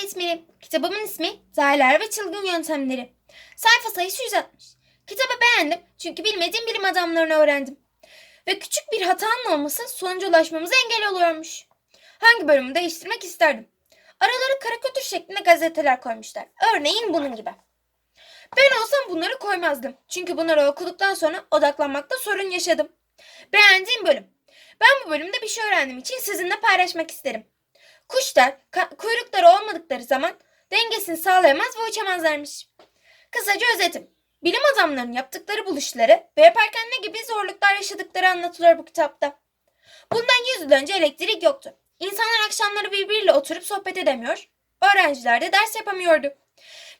öğretmenim. Kitabımın ismi Zahirler ve Çılgın Yöntemleri. Sayfa sayısı 160. Kitabı beğendim çünkü bilmediğim bilim adamlarını öğrendim. Ve küçük bir hatanın olması sonuca ulaşmamıza engel oluyormuş. Hangi bölümü değiştirmek isterdim? Aralara karikatür şeklinde gazeteler koymuşlar. Örneğin bunun gibi. Ben olsam bunları koymazdım. Çünkü bunları okuduktan sonra odaklanmakta sorun yaşadım. Beğendiğim bölüm. Ben bu bölümde bir şey öğrendiğim için sizinle paylaşmak isterim. Kuşlar kuyrukları olmadıkları zaman dengesini sağlayamaz ve uçamazlarmış. Kısaca özetim. Bilim adamlarının yaptıkları buluşları ve yaparken ne gibi zorluklar yaşadıkları anlatılıyor bu kitapta. Bundan 100 yıl önce elektrik yoktu. İnsanlar akşamları birbiriyle oturup sohbet edemiyor, öğrenciler de ders yapamıyordu.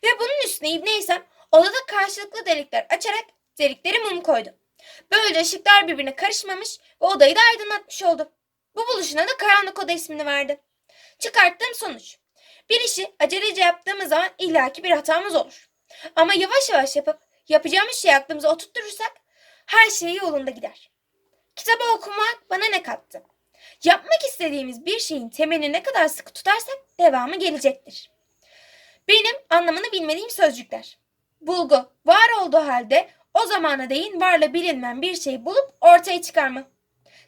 Ve bunun üstüne İbn İsem odada karşılıklı delikler açarak delikleri mum koydu. Böylece ışıklar birbirine karışmamış ve odayı da aydınlatmış oldu. Bu buluşuna da karanlık oda ismini verdi. Çıkarttığım sonuç. Bir işi acelece yaptığımız zaman illaki bir hatamız olur. Ama yavaş yavaş yapıp yapacağımız şeyi aklımıza oturturursak her şey yolunda gider. Kitabı okumak bana ne kattı? Yapmak istediğimiz bir şeyin temelini ne kadar sıkı tutarsak devamı gelecektir. Benim anlamını bilmediğim sözcükler. Bulgu, var olduğu halde o zamana değin varla bilinmeyen bir şey bulup ortaya çıkarma.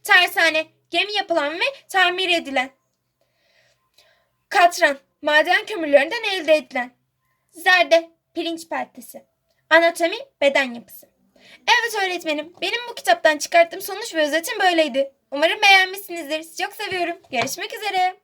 Tersane, gemi yapılan ve tamir edilen. Katran, maden kömürlerinden elde edilen. Zerde, pirinç peltesi. Anatomi, beden yapısı. Evet öğretmenim, benim bu kitaptan çıkarttığım sonuç ve özetim böyleydi. Umarım beğenmişsinizdir. Çok seviyorum. Görüşmek üzere.